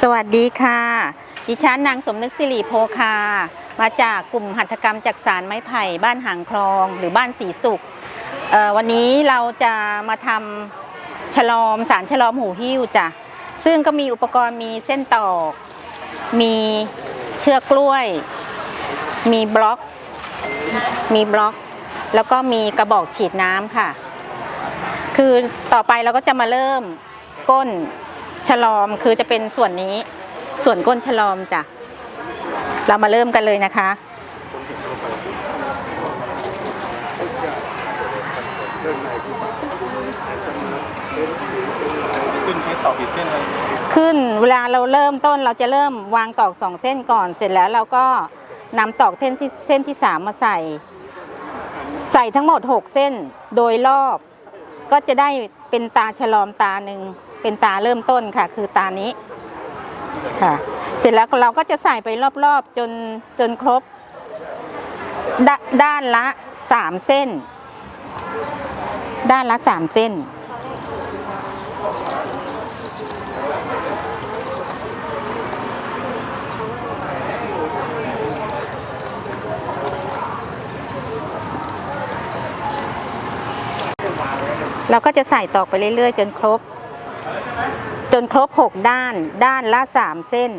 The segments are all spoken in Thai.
สวัสดีค่ะ ดิฉันนางสมนึกสิริโพคา มาจากกลุ่มหัตถกรรมจักสารไม้ไผ่บ้านหางคลองหรือบ้านสีสุข วันนี้เราจะมาทำฉลอมสารฉลอมหูหิ้วจ้ะ ซึ่งก็มีอุปกรณ์มีเส้นตอก มีเชือกกล้วย มีบล็อก มีบล็อก แล้วก็มีกระบอกฉีดน้ำค่ะ คือต่อไปเราก็จะมาเริ่มก้น ฉลอมคือจะเป็นส่วนนี้ ส่วนก้นฉลอมจ้ะ เรามาเริ่มกันเลยนะคะ ขึ้นที่ต่อกี่เส้นเลยขึ้นเวลาเราเริ่มต้นเราจะเริ่มวางตอกสองเส้นก่อน เสร็จแล้วเราก็นำตอกเส้นที่เส้นที่สามมาใส่ ใส่ทั้งหมด6เส้นโดยรอบ ก็จะได้เป็นตาฉลอมตาหนึ่ง เป็นตาเริ่มต้นค่ะ คือตานี้ค่ะ เสร็จแล้วเราก็จะใส่ไปรอบๆจนจนครบดด้านละ3เส้น ด้านละ3เส้น เราก็จะใส่ตอกไปเรื่อยๆ จนครบ จนครบ 6 ด้าน ด้านละ 3 เส้น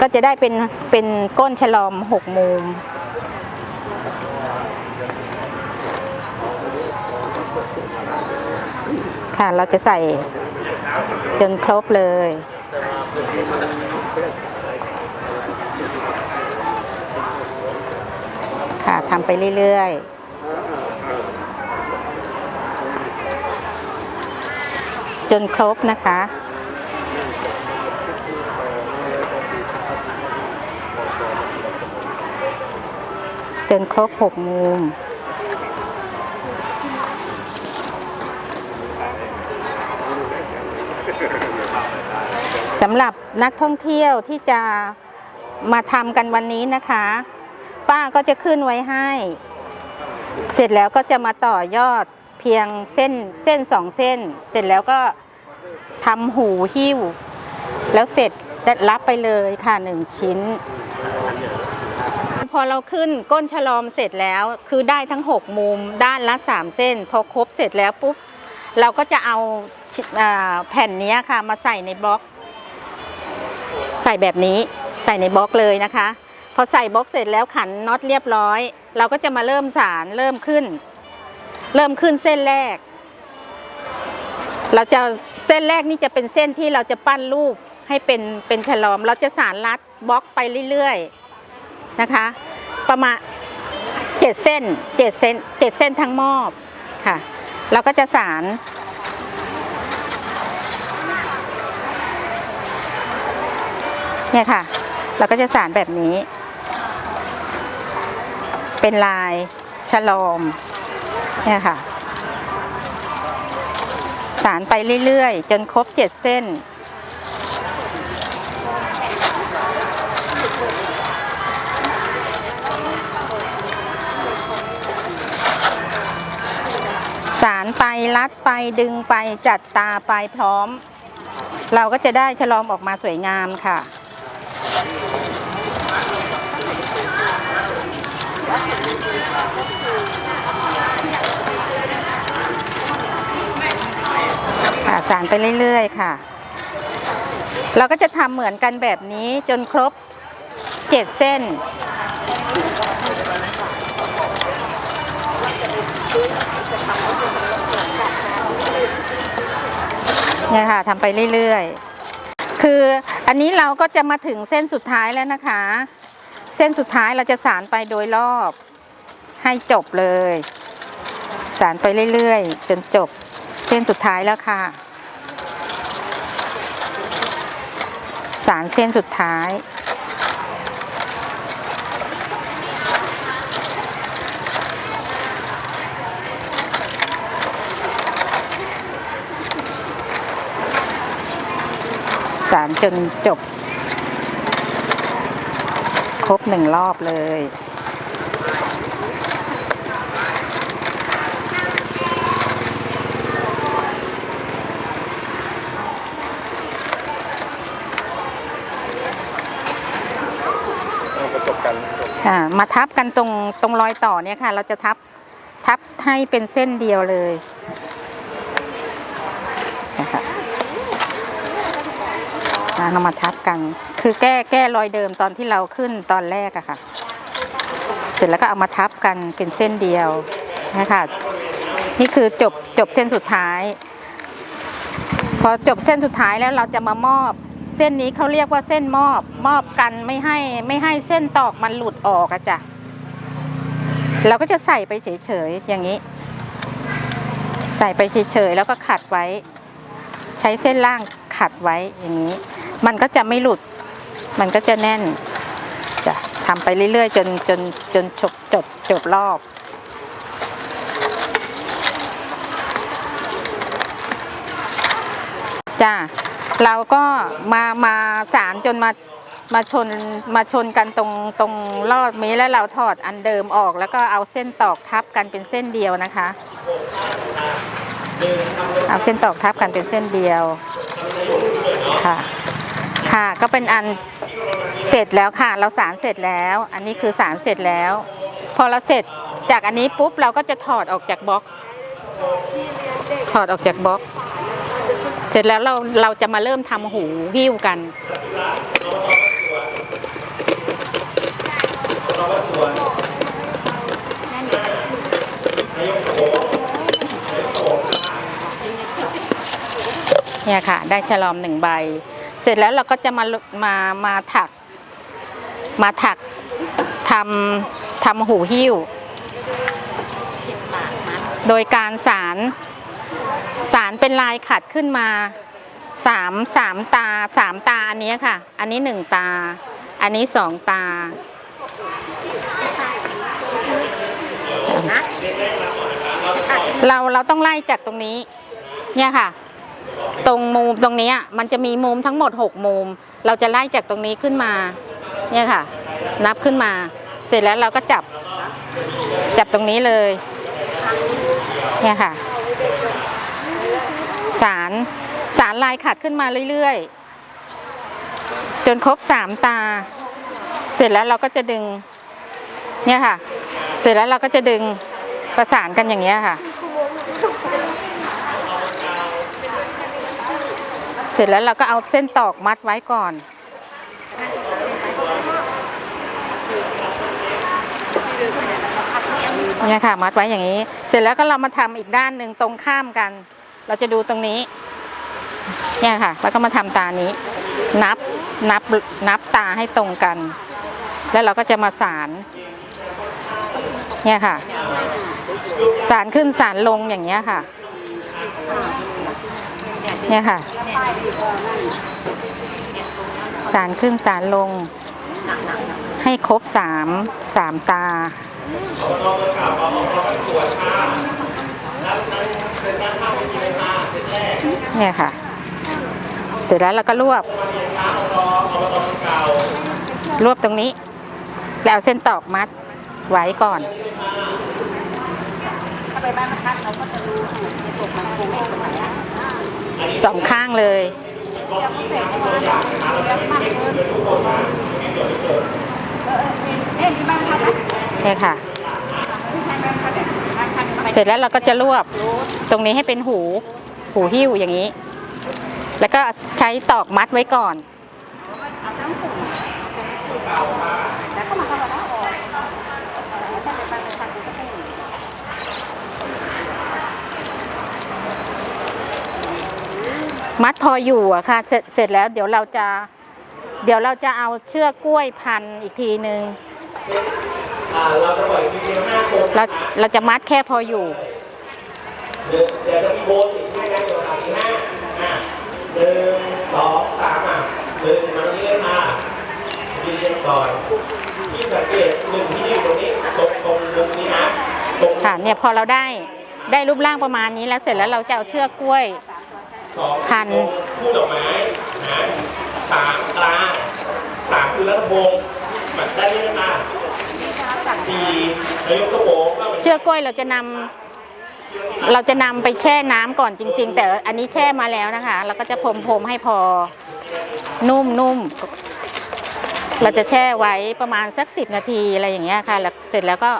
ก็จะได้เป็นเป็นก้นฉลอม 6 มุม ค่ะเราจะใส่จนครบเลยค่ะทำไปเรื่อย ๆ จนครบนะคะ จนครบหกมุมสำหรับนักท่องเที่ยวที่จะมาทำกันวันนี้นะคะ ป้าก็จะขึ้นไว้ให้ เสร็จแล้วก็จะมาต่อยอด เพียงเส้นเส้นสองเส้น เสร็จแล้วก็ทำหูหิ้ว แล้วเสร็จรับไปเลยค่ะหนึ่งชิ้น พอเราขึ้นก้นฉลอมเสร็จแล้ว คือได้ทั้ง 6 มุมด้านละ 3 เส้น พอครบเสร็จแล้วปุ๊บ เราก็จะเอาอาแผ่นนี้ค่ะมาใส่ในบล็อก ใส่แบบนี้ใส่ในบล็อกเลยนะคะ พอใส่บล็อกเสร็จแล้วขันน็อตเรียบร้อย เราก็จะมาเริ่มสารเริ่มขึ้น เริ่มขึ้นเส้นแรก เราจะเส้นแรกนี่จะเป็นเส้นที่เราจะปั้นรูปให้เป็นเป็นฉลอม เราจะสารรัดบล็อกไปเรื่อยๆนะคะ ประมาณเจ็ดเส้นเจ็ดเส้นเจ็ดเส้นทั้งมอบค่ะ เราก็จะสารเนี่ยค่ะ เราก็จะสารแบบนี้ เป็นลายฉลอม เนี่ยค่ะ สารไปเรื่อยๆ จนครบเจ็ดเส้น สารไปรัดไปดึงไปจัดตาไปพร้อม เราก็จะได้ฉลอมออกมาสวยงามค่ะ ค่ะสารไปเรื่อยๆค่ะ เราก็จะทำเหมือนกันแบบนี้จนครบ7เส้น เนี่ยค่ะทำไปเรื่อยๆ คืออันนี้เราก็จะมาถึงเส้นสุดท้ายแล้วนะคะ เส้นสุดท้ายเราจะสารไปโดยรอบให้จบเลย สารไปเรื่อยๆ จนจบเส้นสุดท้ายแล้วค่ะ สารเส้นสุดท้าย สารจนจบ ครบหนึ่งรอบเลย อ่ามาทับกันตรงตรงรอยต่อเนี่ยค่ะ เราจะทับทับให้เป็นเส้นเดียวเลยนะคะเรามาทับกัน คือแก้แก้รอยเดิมตอนที่เราขึ้นตอนแรกอะค่ะ เสร็จแล้วก็เอามาทับกันเป็นเส้นเดียวนะคะนี่คือจบจบเส้นสุดท้าย พอจบเส้นสุดท้ายแล้วเราจะมามอบ ส้นนี้เขาเรียกว่าเส้นมอบมอบกันไม่ให้ไม่ให้เส้นตอกมันหลุดออกอะจ้ะเราก็จะใส่ไปเฉยๆอย่างนี้ ใส่ไปเฉยๆแล้วก็ขัดไว้ ใช้เส้นล่างขัดไว้อย่างนี้ มันก็จะไม่หลุด มันก็จะแน่นจ้ะทำไปเรื่อยๆ จนจนจนจบจบจบรอบจ้า เราก็มามาสารจนมามาชนมาชนกันตรงตรงรอบนี้แล้วเราถอดอันเดิมออก แล้วก็เอาเส้นตอกทับกันเป็นเส้นเดียวนะคะ เอาเส้นตอกทับกันเป็นเส้นเดียวค่ะ ค่ะก็เป็นอันเสร็จแล้วค่ะ เราสารเสร็จแล้ว อันนี้คือสารเสร็จแล้ว พอเราเสร็จจากอันนี้ปุ๊บเราก็จะถอดออกจากบล็อก ถอดออกจากบล็อก เสร็จแล้วเราเราจะมาเริ่มทำหูหิ้วกัน เนี่ยค่ะ ได้ฉลอมหนึ่งใบ เสร็จแล้วเราก็จะมามามาถัก มาถักทำทำหูหิ้ว โดยการสาร สารเป็นลายขัดขึ้นมาสามสามตาสามตาอันนี้ค่ะ อันนี้หนึ่งตา อันนี้สองตาเราเราต้องไล่จากตรงนี้ เนี่ยค่ะ ตรงมุมตรงนี้มันจะมีมุมทั้งหมดหกมุม เราจะไล่จากตรงนี้ขึ้นมา เนี่ยค่ะ นับขึ้นมา เสร็จแล้วเราก็จับ จับตรงนี้เลย เนี่ยค่ะ สารสารลายขัดขึ้นมาเรื่อยๆ จนครบสามตา เสร็จแล้วเราก็จะดึงเนี่ยค่ะ เสร็จแล้วเราก็จะดึงประสานกันอย่างเงี้ยค่ะ เสร็จแล้วเราก็เอาเส้นตอกมัดไว้ก่อนเนี่ยค่ะ มัดไว้อย่างนี้ เสร็จแล้วก็เรามาทำอีกด้านหนึ่งตรงข้ามกัน เราจะดูตรงนี้เนี่ยค่ะ แล้วก็มาทำตานี้ นับนับนับตาให้ตรงกัน แล้วเราก็จะมาสารเนี่ยค่ะ สารขึ้นสารลงอย่างเงี้ยค่ะ เนี่ยค่ะ สารขึ้นสารลง ให้ครบสามสามตา เนี่ยค่ะ เสร็จแล้วเราก็รวบ รวบตรงนี้ แล้วเส้นตอกมัดไว้ก่อนสองข้างเลยเนี่ยค่ะ เสร็จแล้วเราก็จะรวบตรงนี้ให้เป็นหู หูหิ้วอย่างนี้ แล้วก็ใช้ตอกมัดไว้ก่อนมัดพออยู่อะค่ะเสร็จเสร็จแล้วเดี๋ยวเราจะ เดี๋ยวเราจะเอาเชือกกล้วยพันอีกทีหนึ่งเราเราจะมัดแค่พออยู่ เดี๋ยวจะมีโบนอีก ห้นะเดี๋ยวสามที่ห้าอะหนึ่งสองสามอะหนึ่งมาตรงนี้เลยค่ะยืนเรียงก่อนที่สังเกตหนึ่งที่อยู่ตรงนี้ตรงตรงมุมนี้นะตรงค่ะเนี่ยพอเราได้ได้รูปร่างประมาณนี้แล้วเสร็จแล้วเราจะเอาเชือกกล้วย สองพัน ตรงผู้ดอกไม้นะสามกลางสามคือรัตพงศ์มันได้ไหมคะสี่นายกกระโปรงก็เป็นเชือกกล้วยเราจะนำ เราจะนำไปแช่น้ำก่อนจริง ๆ แต่อันนี้แช่มาแล้วนะคะ เราก็จะพรมๆให้พอนุ่มนุ่มเราจะแช่ไว้ประมาณสักสิบนาทีอะไรอย่างเงี้ยค่ะแล้วเสร็จแล้วก็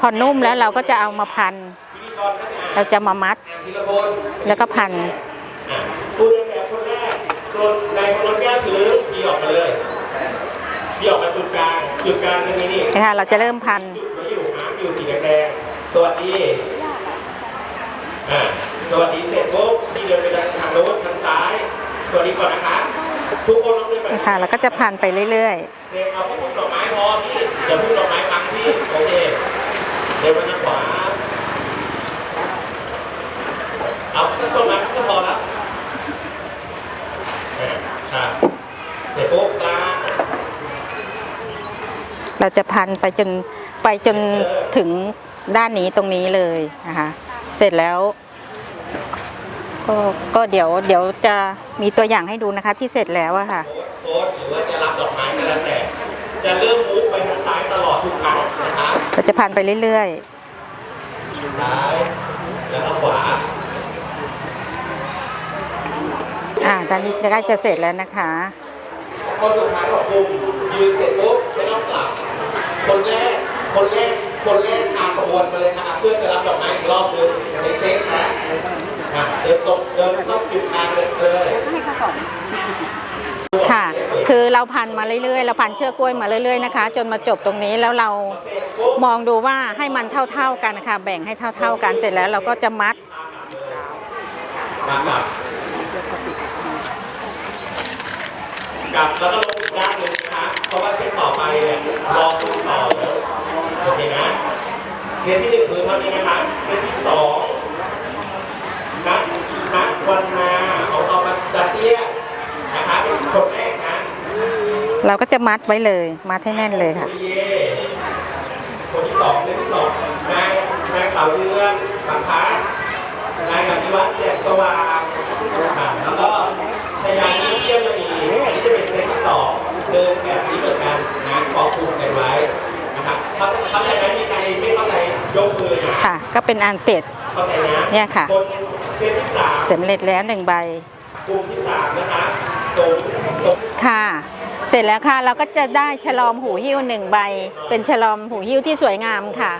พอนุ่มแล้วเราก็จะเอามาพัน เราจะมามัดอ่านทีละคนแล้วก็พันอะผู้เรียนแบบคนแรกคนในคนแก้วถือทีออกมาเลยทีออกมาจุดกลางจุดกลางตรงนี้นี่นะคะเราจะเริ่มพันจุดไว้อยู่หางอยู่สีแดงสวัสดี อ่าสวัสดีเสร็จปุ๊บที่เดินไปทางโน้นทางซ้าย สวัสดีก่อนนะคะทุกคนลองเดินไปนะคะเราก็จะพันไปเรื่อยเดินเอาพุ่งดอกไม้พอพี่อย่าพุ่งดอกไม้พังพี่โอเคเดินไปทางขวาเอาแค่ต้นไม้ก็พอแล้วอ่าครับเสร็จปุ๊บกลางๆเราจะพันไปจนไปจนถึงด้านนี้ตรงนี้เลยนะคะ เสร็จแล้ว ก็ก็เดี๋ยวเดี๋ยวจะมีตัวอย่างให้ดูนะคะ ที่เสร็จแล้วอะค่ะโค้ดหรือว่าจะรับดอกไม้ก็แล้วแต่จะเริ่มมุกไปทางซ้ายตลอดทุกครั้งนะครับเราจะพันไปเรื่อยๆซ้ายแล้วก็ขวาอ่าตอนนี้จะใกล้จะเสร็จแล้วนะคะคนสุดท้ายของกลุ่มยืนเสร็จปุ๊บไม่ต้องกลับคนแรกคนแรก คนแรกตามขบวนมาเลยนะครับเพื่อจะรับดอกไม้อีกรอบหนึงในเซตนะอะเดินตรงเดินเข้าจุดกลางเลยเลยค่ะ คือเราพันมาเรื่อยๆ เราพันเชือกกล้วยมาเรื่อยๆนะคะ จนมาจบตรงนี้แล้วเรามองดูว่าให้มันเท่าๆกันนะคะแบ่งให้เท่า ๆกันเสร็จแล้วเราก็จะมัดกลับกลับกลับแล้วก็ลงอีกด้านหนึ่งนะคะเพราะว่าเซตต่อไปเนี่ยรอคุณต่อแล้วโอเคนะ เซตที่หนึ่งคือเท่านี้นะคะเซตที่สองนัดนัดวันนาของเรามาจัดเตี้ยนะคะเป็นคนแรกนะเราก็จะมัดไว้เลย มัดให้แน่นเลยค่ะเย่คนที่สองเซตที่สองนายนายขาวเรือนสังพัฒนายกับนิวัฒน์แจ่มสว่างอะแล้วก็พยานเยี่ยมมณีอันนี้จะเป็นเซตที่สองเดินแบบนี้เหมือนกันนะขอคุมกันไว้นะครับเขาเขาใจไหมมีใครไม่เข้าใจยกมือนะ ค่ะ ก็เป็นอันเสร็จเข้าใจนะเนี่ยค่ะคนเซตที่สามสำเร็จแล้วหนึ่งใบกลุ่มที่สามนะคะตรงตรงค่ะ เสร็จแล้วค่ะ เราก็จะได้ฉลอมหูหิ้วหนึ่งใบ เป็นฉลอมหูหิ้วที่สวยงามค่ะ